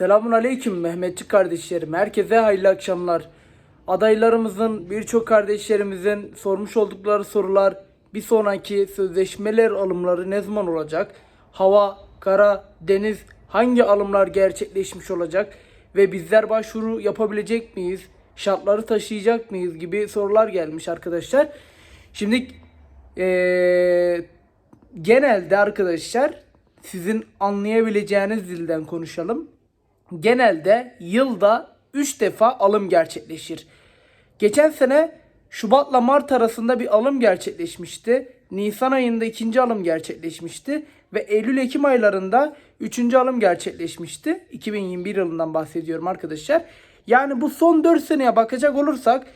Selamun Aleyküm Mehmetçik kardeşlerim. Herkese hayırlı akşamlar. Adaylarımızın, birçok kardeşlerimizin sormuş oldukları sorular, bir sonraki sözleşmeler alımları ne zaman olacak? Hava, kara, deniz hangi alımlar gerçekleşmiş olacak? Ve bizler başvuru yapabilecek miyiz? Şartları taşıyacak mıyız? Gibi sorular gelmiş arkadaşlar. Şimdi eee genelde arkadaşlar sizin anlayabileceğiniz dilden konuşalım. Genelde yılda 3 defa alım gerçekleşir. Geçen sene Şubat'la Mart arasında bir alım gerçekleşmişti. Nisan ayında ikinci alım gerçekleşmişti. Ve Eylül-Ekim aylarında üçüncü alım gerçekleşmişti. 2021 yılından bahsediyorum arkadaşlar. Yani bu son 4 seneye bakacak olursak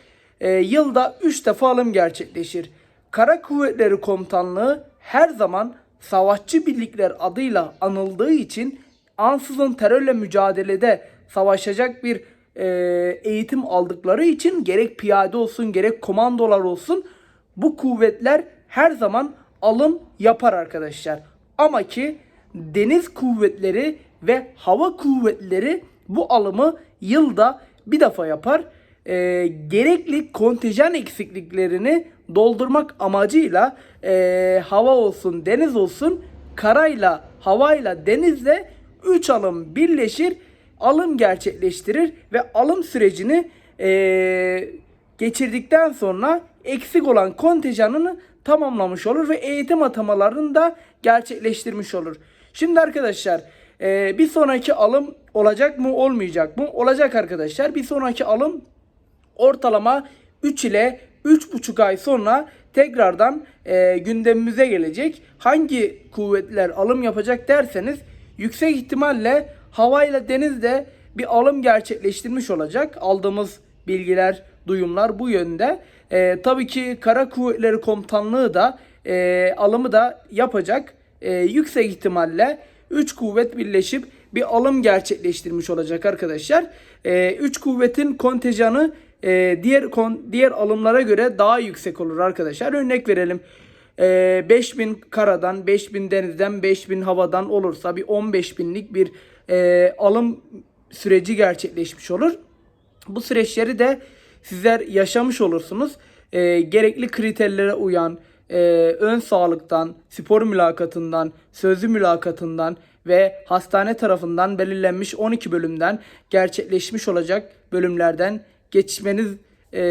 e, yılda 3 defa alım gerçekleşir. Kara Kuvvetleri Komutanlığı her zaman savaşçı birlikler adıyla anıldığı için ansızın terörle mücadelede savaşacak bir e, eğitim aldıkları için gerek piyade olsun gerek komandolar olsun bu kuvvetler her zaman alım yapar arkadaşlar. Ama ki deniz kuvvetleri ve hava kuvvetleri bu alımı yılda bir defa yapar. E, gerekli kontenjan eksikliklerini doldurmak amacıyla e, hava olsun deniz olsun karayla havayla denizle 3 alım birleşir alım gerçekleştirir ve alım sürecini e, geçirdikten sonra eksik olan kontenjanını tamamlamış olur ve eğitim atamalarını da gerçekleştirmiş olur. Şimdi arkadaşlar e, bir sonraki alım olacak mı olmayacak mı? Olacak arkadaşlar. Bir sonraki alım ortalama 3 ile 3,5 ay sonra tekrardan e, gündemimize gelecek. Hangi kuvvetler alım yapacak derseniz yüksek ihtimalle havayla denizde bir alım gerçekleştirmiş olacak. Aldığımız bilgiler, duyumlar bu yönde. E, tabii ki Kara Kuvvetleri Komutanlığı da e, alımı da yapacak. E, yüksek ihtimalle 3 kuvvet birleşip bir alım gerçekleştirmiş olacak arkadaşlar. 3 kuvvetin kontenjanı e, diğer kon, diğer alımlara göre daha yüksek olur arkadaşlar. Örnek verelim. E, 5000 karadan, 5000 denizden, 5000 havadan olursa bir 15 binlik bir e, alım süreci gerçekleşmiş olur. Bu süreçleri de sizler yaşamış olursunuz. E, gerekli kriterlere uyan, e, ön sağlıktan, spor mülakatından, sözlü mülakatından ve hastane tarafından belirlenmiş 12 bölümden gerçekleşmiş olacak bölümlerden geçmeniz e,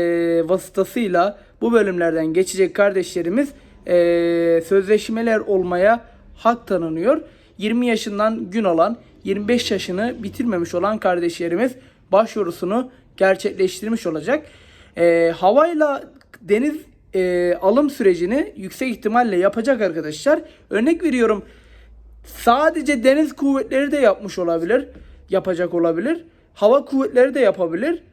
vasıtasıyla bu bölümlerden geçecek kardeşlerimiz e, sözleşmeler olmaya hak tanınıyor. 20 yaşından gün olan 25 yaşını bitirmemiş olan kardeşlerimiz başvurusunu gerçekleştirmiş olacak. E, havayla deniz e, alım sürecini yüksek ihtimalle yapacak arkadaşlar. Örnek veriyorum sadece deniz kuvvetleri de yapmış olabilir, yapacak olabilir. Hava kuvvetleri de yapabilir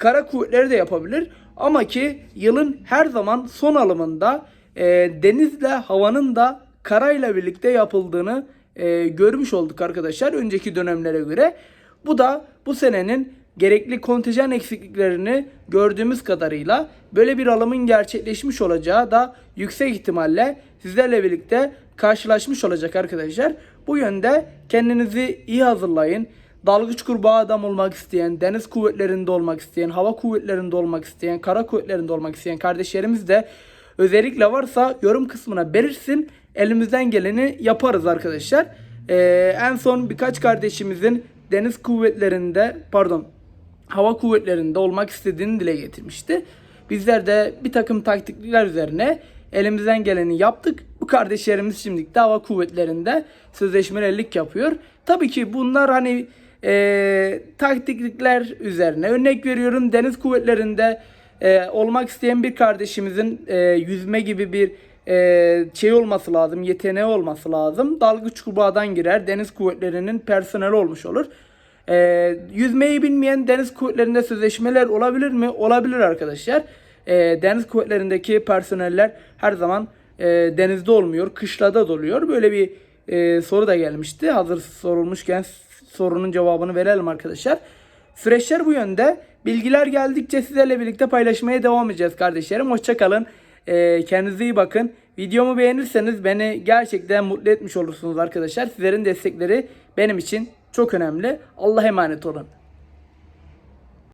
kara kuvvetleri de yapabilir. Ama ki yılın her zaman son alımında e, denizle havanın da karayla birlikte yapıldığını e, görmüş olduk arkadaşlar önceki dönemlere göre. Bu da bu senenin gerekli kontenjan eksikliklerini gördüğümüz kadarıyla böyle bir alımın gerçekleşmiş olacağı da yüksek ihtimalle sizlerle birlikte karşılaşmış olacak arkadaşlar. Bu yönde kendinizi iyi hazırlayın dalgıç kurbağa adam olmak isteyen, deniz kuvvetlerinde olmak isteyen, hava kuvvetlerinde olmak isteyen, kara kuvvetlerinde olmak isteyen kardeşlerimiz de özellikle varsa yorum kısmına belirsin. Elimizden geleni yaparız arkadaşlar. Ee, en son birkaç kardeşimizin deniz kuvvetlerinde, pardon, hava kuvvetlerinde olmak istediğini dile getirmişti. Bizler de bir takım taktikler üzerine elimizden geleni yaptık. Bu kardeşlerimiz şimdi de hava kuvvetlerinde sözleşmelerlik yapıyor. Tabii ki bunlar hani e, taktiklikler üzerine. Örnek veriyorum deniz kuvvetlerinde e, olmak isteyen bir kardeşimizin e, yüzme gibi bir e, şey olması lazım, yeteneği olması lazım. Dalgıç kurbağadan girer, deniz kuvvetlerinin personeli olmuş olur. E, yüzmeyi bilmeyen deniz kuvvetlerinde sözleşmeler olabilir mi? Olabilir arkadaşlar. E, deniz kuvvetlerindeki personeller her zaman e, denizde olmuyor, kışlada da oluyor. Böyle bir e, soru da gelmişti. Hazır sorulmuşken sorunun cevabını verelim arkadaşlar. Süreçler bu yönde. Bilgiler geldikçe sizlerle birlikte paylaşmaya devam edeceğiz kardeşlerim. Hoşçakalın. Ee, kendinize iyi bakın. Videomu beğenirseniz beni gerçekten mutlu etmiş olursunuz arkadaşlar. Sizlerin destekleri benim için çok önemli. Allah'a emanet olun.